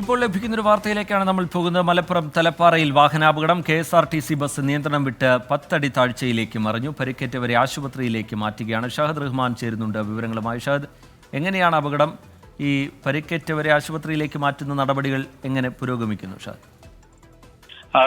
ഇപ്പോൾ ലഭിക്കുന്ന ഒരു വാർത്തയിലേക്കാണ് നമ്മൾ പോകുന്നത്. മലപ്പുറം തലപ്പാറയിൽ വാഹനാപകടം K S R T C bus നിയന്ത്രണം വിട്ട് പത്തടി താഴ്ചയിലേക്ക് മറിഞ്ഞു. പരിക്കേറ്റവരെ ആശുപത്രിയിലേക്ക് മാറ്റുകയാണ്. ഷഹദ് റഹ്മാൻ ചേരുന്നുണ്ട് വിവരങ്ങളുമായി. ഷഹദ് എങ്ങനെയാണ് അപകടം? ഈ പരിക്കേറ്റവരെ ആശുപത്രിയിലേക്ക് മാറ്റുന്ന നടപടികൾ എങ്ങനെ പുരോഗമിക്കുന്നു ഷഹദ്?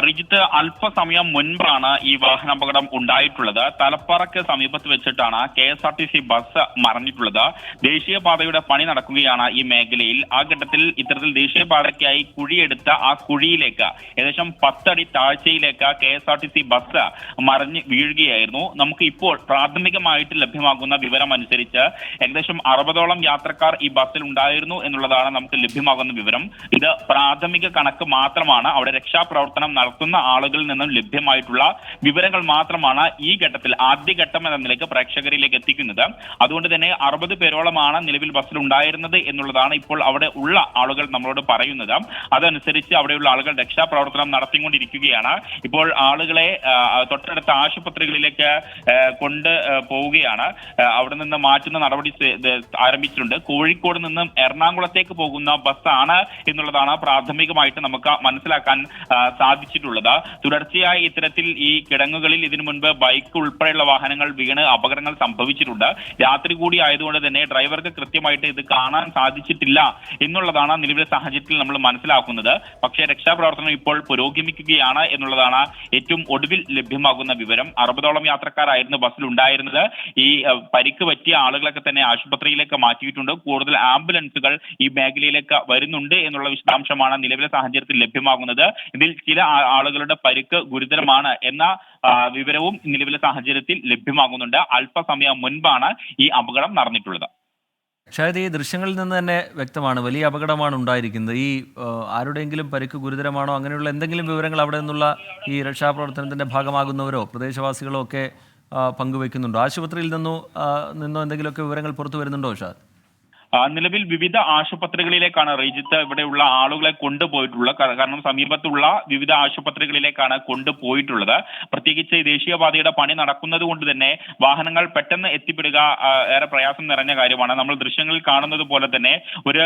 റിജിത്ത് അല്പസമയം മുൻപാണ് ഈ വാഹനാപകടം ഉണ്ടായിട്ടുള്ളത്. തലപ്പാറയ്ക്ക് സമീപത്ത് വെച്ചിട്ടാണ് K S R T C bus മറിഞ്ഞിട്ടുള്ളത്. ദേശീയപാതയുടെ പണി നടക്കുകയാണ് ഈ മേഖലയിൽ. ആ ഘട്ടത്തിൽ ഇത്തരത്തിൽ ദേശീയപാതയ്ക്കായി കുഴിയെടുത്ത ആ കുഴിയിലേക്ക് ഏകദേശം പത്തടി താഴ്ചയിലേക്ക് K S R T C bus മറിഞ്ഞ് വീഴുകയായിരുന്നു. നമുക്ക് ഇപ്പോൾ പ്രാഥമികമായിട്ട് ലഭ്യമാകുന്ന വിവരം അനുസരിച്ച് ഏകദേശം അറുപതോളം യാത്രക്കാർ ഈ ബസ്സിൽ ഉണ്ടായിരുന്നു എന്നുള്ളതാണ് നമുക്ക് ലഭ്യമാകുന്ന വിവരം. ഇത് പ്രാഥമിക കണക്ക് മാത്രമാണ്. അവിടെ രക്ഷാപ്രവർത്തനം നടത്തുന്ന ആളുകളിൽ നിന്നും ലഭ്യമായിട്ടുള്ള വിവരങ്ങൾ മാത്രമാണ് ഈ ഘട്ടത്തിൽ ആദ്യഘട്ടം എന്ന നിലയ്ക്ക് പ്രേക്ഷകരിലേക്ക് എത്തിക്കുന്നത്. അതുകൊണ്ട് തന്നെ അറുപത് പേരോളമാണ് നിലവിൽ ബസ്സിൽ ഉണ്ടായിരുന്നത് എന്നുള്ളതാണ് ഇപ്പോൾ അവിടെ ഉള്ള ആളുകൾ നമ്മളോട് പറയുന്നത്. അതനുസരിച്ച് അവിടെയുള്ള ആളുകൾ രക്ഷാപ്രവർത്തനം നടത്തിക്കൊണ്ടിരിക്കുകയാണ്. ഇപ്പോൾ ആളുകളെ തൊട്ടടുത്ത ആശുപത്രികളിലേക്ക് കൊണ്ട് പോവുകയാണ്. അവിടെ നിന്ന് മാറ്റുന്ന നടപടി ആരംഭിച്ചിട്ടുണ്ട്. കോഴിക്കോട് നിന്നും എറണാകുളത്തേക്ക് പോകുന്ന ബസ്സാണ് എന്നുള്ളതാണ് പ്രാഥമികമായിട്ട് നമുക്ക് മനസ്സിലാക്കാൻ ആ, സാധിച്ചിട്ടുള്ളത് തുടർച്ചയായി ഇത്തരത്തിൽ ഈ കിടങ്ങുകളിൽ ഇതിനു മുൻപ് ബൈക്ക് ഉൾപ്പെടെയുള്ള വാഹനങ്ങൾ വീണ് അപകടങ്ങൾ സംഭവിച്ചിട്ടുണ്ട്. രാത്രി കൂടി ആയതുകൊണ്ട് തന്നെ ഡ്രൈവർക്ക് കൃത്യമായിട്ട് ഇത് കാണാൻ സാധിച്ചിട്ടില്ല എന്നുള്ളതാണ് നിലവിലെ സാഹചര്യത്തിൽ നമ്മൾ മനസ്സിലാക്കുന്നത്. പക്ഷേ രക്ഷാപ്രവർത്തനം ഇപ്പോൾ പുരോഗമിക്കുകയാണ് എന്നുള്ളതാണ് ഏറ്റവും ഒടുവിൽ ലഭ്യമാകുന്ന വിവരം. അറുപതോളം യാത്രക്കാരായിരുന്നു ബസ്സിൽ ഉണ്ടായിരുന്നത്. ഈ പരിക്ക് പറ്റിയ ആളുകളൊക്കെ തന്നെ ആശുപത്രിയിലേക്ക് മാറ്റിയിട്ടുണ്ട്. കൂടുതൽ ആംബുലൻസുകൾ ഈ മേഖലയിലേക്ക് വരുന്നുണ്ട് എന്നുള്ള വിശദാംശമാണ് നിലവിലെ സാഹചര്യത്തിൽ ലഭ്യമാകുന്നത്. ഇതിൽ ചില ആളുകളുടെ പരിക്ക് ഗുരുതരമാണ് എന്ന വിവരവും നിലവിലെ സാഹചര്യത്തിൽ ലഭ്യമാകുന്നുണ്ട്. അല്പസമയം മുൻപാണ് ഈ അപകടം നടന്നിട്ടുള്ളത്. ഷായത് ഈ ദൃശ്യങ്ങളിൽ നിന്ന് തന്നെ വ്യക്തമാണ് വലിയ അപകടമാണ് ഉണ്ടായിരിക്കുന്നത്. ഈ ആരുടെയെങ്കിലും പരിക്ക് ഗുരുതരമാണോ? അങ്ങനെയുള്ള എന്തെങ്കിലും വിവരങ്ങൾ അവിടെ നിന്നുള്ള ഈ രക്ഷാപ്രവർത്തനത്തിന്റെ ഭാഗമാകുന്നവരോ പ്രദേശവാസികളോ ഒക്കെ പങ്കുവെക്കുന്നുണ്ടോ ആശുപത്രിയിൽ നിന്നോ നിന്നോ എന്തെങ്കിലുമൊക്കെ വിവരങ്ങൾ പുറത്തു വരുന്നുണ്ടോ ഷാദ് നിലവിൽ വിവിധ ആശുപത്രികളിലേക്കാണ് റീജിത്ത് ഇവിടെയുള്ള ആളുകളെ കൊണ്ടുപോയിട്ടുള്ളത് കാരണം സമീപത്തുള്ള വിവിധ ആശുപത്രികളിലേക്കാണ് കൊണ്ടുപോയിട്ടുള്ളത്. പ്രത്യേകിച്ച് ദേശീയപാതയുടെ പണി നടക്കുന്നത് കൊണ്ട് തന്നെ വാഹനങ്ങൾ പെട്ടെന്ന് എത്തിപ്പെടുക ഏറെ പ്രയാസം നിറഞ്ഞ കാര്യമാണ്. നമ്മൾ ദൃശ്യങ്ങളിൽ കാണുന്നത് പോലെ തന്നെ ഒരു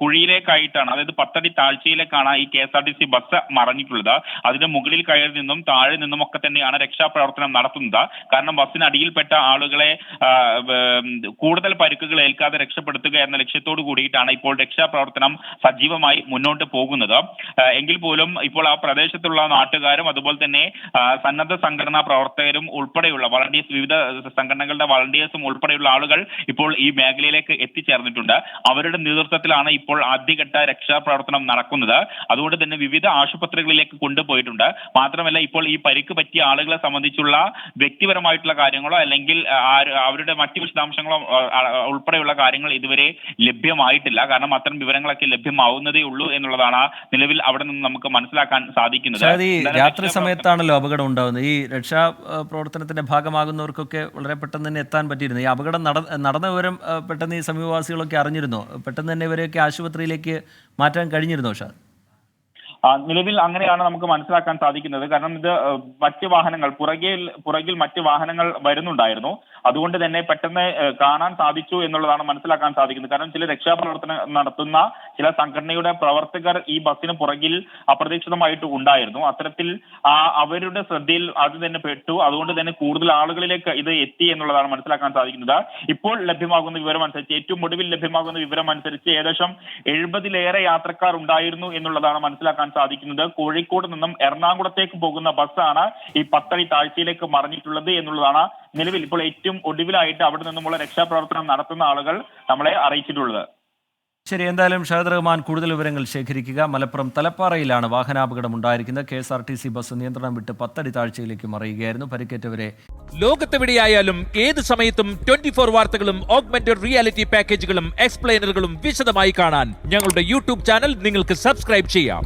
കുഴിയിലേക്കായിട്ടാണ് അതായത് പത്തടി താഴ്ചയിലേക്കാണ് ഈ K S R T C bus മറഞ്ഞിട്ടുള്ളത്. അതിന്റെ മുകളിൽ കയറി നിന്നും താഴെ നിന്നും ഒക്കെ തന്നെയാണ് രക്ഷാപ്രവർത്തനം നടത്തുന്നത്. കാരണം ബസ്സിനടിയിൽപ്പെട്ട ആളുകളെ കൂടുതൽ പരിക്കുകൾ ഏൽക്കാതെ രക്ഷപ്പെടുത്തുക എന്ന ലക്ഷ്യത്തോടു കൂടിയിട്ടാണ് ഇപ്പോൾ രക്ഷാപ്രവർത്തനം സജീവമായി മുന്നോട്ട് പോകുന്നത്. എങ്കിൽ പോലും ഇപ്പോൾ ആ പ്രദേശത്തുള്ള നാട്ടുകാരും അതുപോലെ തന്നെ സന്നദ്ധ സംഘടനാ പ്രവർത്തകരും ഉൾപ്പെടെയുള്ള വളണ്ടിയേഴ്സ് വിവിധ സംഘടനകളുടെ വളണ്ടിയേഴ്സും ഉൾപ്പെടെയുള്ള ആളുകൾ ഇപ്പോൾ ഈ മേഖലയിലേക്ക് എത്തിച്ചേർന്നിട്ടുണ്ട്. അവരുടെ നേതൃത്വത്തിലാണ് ഇപ്പോൾ ആദ്യഘട്ട രക്ഷാപ്രവർത്തനം നടക്കുന്നത്. അതുകൊണ്ട് തന്നെ വിവിധ ആശുപത്രികളിലേക്ക് കൊണ്ടുപോയിട്ടുണ്ട്. മാത്രമല്ല ഇപ്പോൾ ഈ പരിക്ക് പറ്റിയ ആളുകളെ സംബന്ധിച്ചുള്ള വ്യക്തിപരമായിട്ടുള്ള കാര്യങ്ങളോ അല്ലെങ്കിൽ അവരുടെ മറ്റു വിശദാംശങ്ങളോ ഉൾപ്പെടെയുള്ള കാര്യങ്ങൾ ഇതുവരെ ലഭ്യമായിട്ടില്ല. കാരണം അത്തരം വിവരങ്ങളൊക്കെ ലഭ്യമാവുന്നതേ ഉള്ളൂ എന്നുള്ളതാണ് നിലവിൽ അവിടെ നിന്ന് നമുക്ക് മനസ്സിലാക്കാൻ സാധിക്കുന്നത്. രാത്രി സമയത്താണല്ലോ അപകടം ഉണ്ടാകുന്നത് ഈ രക്ഷാ പ്രവർത്തനത്തിന്റെ ഭാഗമാകുന്നവർക്കൊക്കെ വളരെ പെട്ടെന്ന് തന്നെ എത്താൻ പറ്റിയിരുന്നു. ഈ അപകടം നട നടന്ന വിവരം പെട്ടെന്ന് ഈ സമീപവാസികളൊക്കെ അറിഞ്ഞിരുന്നോ? പെട്ടെന്ന് തന്നെ ഇവരെയൊക്കെ ആശുപത്രിയിലേക്ക് മാറ്റാൻ കഴിഞ്ഞിരുന്നു ഷാദ് നിലവിൽ അങ്ങനെയാണ് നമുക്ക് മനസ്സിലാക്കാൻ സാധിക്കുന്നത്. കാരണം ഇത് മറ്റ് വാഹനങ്ങൾ പുറകിൽ പുറകിൽ മറ്റ് വാഹനങ്ങൾ വരുന്നുണ്ടായിരുന്നു. അതുകൊണ്ട് തന്നെ പെട്ടെന്ന് കാണാൻ സാധിച്ചു എന്നുള്ളതാണ് മനസ്സിലാക്കാൻ സാധിക്കുന്നത്. കാരണം ചില രക്ഷാപ്രവർത്തനം നടത്തുന്ന ചില സംഘടനയുടെ പ്രവർത്തകർ ഈ ബസ്സിന് പുറകിൽ അപ്രതീക്ഷിതമായിട്ട് ഉണ്ടായിരുന്നു. അത്തരത്തിൽ അവരുടെ ശ്രദ്ധയിൽ അത് തന്നെ പെട്ടു. അതുകൊണ്ട് തന്നെ കൂടുതൽ ആളുകളിലേക്ക് ഇത് എത്തി എന്നുള്ളതാണ് മനസ്സിലാക്കാൻ സാധിക്കുന്നത്. ഇപ്പോൾ ലഭ്യമാകുന്ന വിവരം അനുസരിച്ച് ഏറ്റവും ഒടുവിൽ ലഭ്യമാകുന്ന വിവരം അനുസരിച്ച് ഏകദേശം എഴുപതിലേറെ യാത്രക്കാർ ഉണ്ടായിരുന്നു എന്നുള്ളതാണ് മനസ്സിലാക്കാൻ സാധിക്കുന്നത്. കോഴിക്കോട് നിന്നും എറണാകുളത്തേക്ക് പോകുന്ന ബസ്സാണ് ഈ പത്തടി താഴ്ചയിലേക്ക് മറിഞ്ഞിട്ടുള്ളത് എന്നുള്ളതാണ് നിലവിൽ ഇപ്പോൾ ഏറ്റവും ഒടുവിലായിട്ട് അവിടെ നിന്നുമുള്ള രക്ഷാപ്രവർത്തനം നടത്തുന്ന ആളുകൾ നമ്മളെ അറിയിച്ചിട്ടുള്ളത്. ശരി എന്തായാലും ഷഹദ് റഹ്മാൻ കൂടുതൽ വിവരങ്ങൾ ശേഖരിക്കുക. മലപ്പുറം തലപ്പാറയിലാണ് വാഹനാപകടം ഉണ്ടായിരിക്കുന്നത്. K S R T C bus നിയന്ത്രണം വിട്ട് പത്തടി താഴ്ചയിലേക്ക് മറിയുകയായിരുന്നു. പരിക്കേറ്റവരെ ലോകത്തെവിടെയായാലും ഏത് സമയത്തും ട്വന്റി ഫോർ വാർത്തകളും ഓഗ്മെന്റഡ് റിയാലിറ്റി പാക്കേജുകളും എക്സ്പ്ലെയിനറുകളും വിശദമായി കാണാൻ ഞങ്ങളുടെ യൂട്യൂബ് ചാനൽ നിങ്ങൾക്ക് സബ്സ്ക്രൈബ് ചെയ്യാം.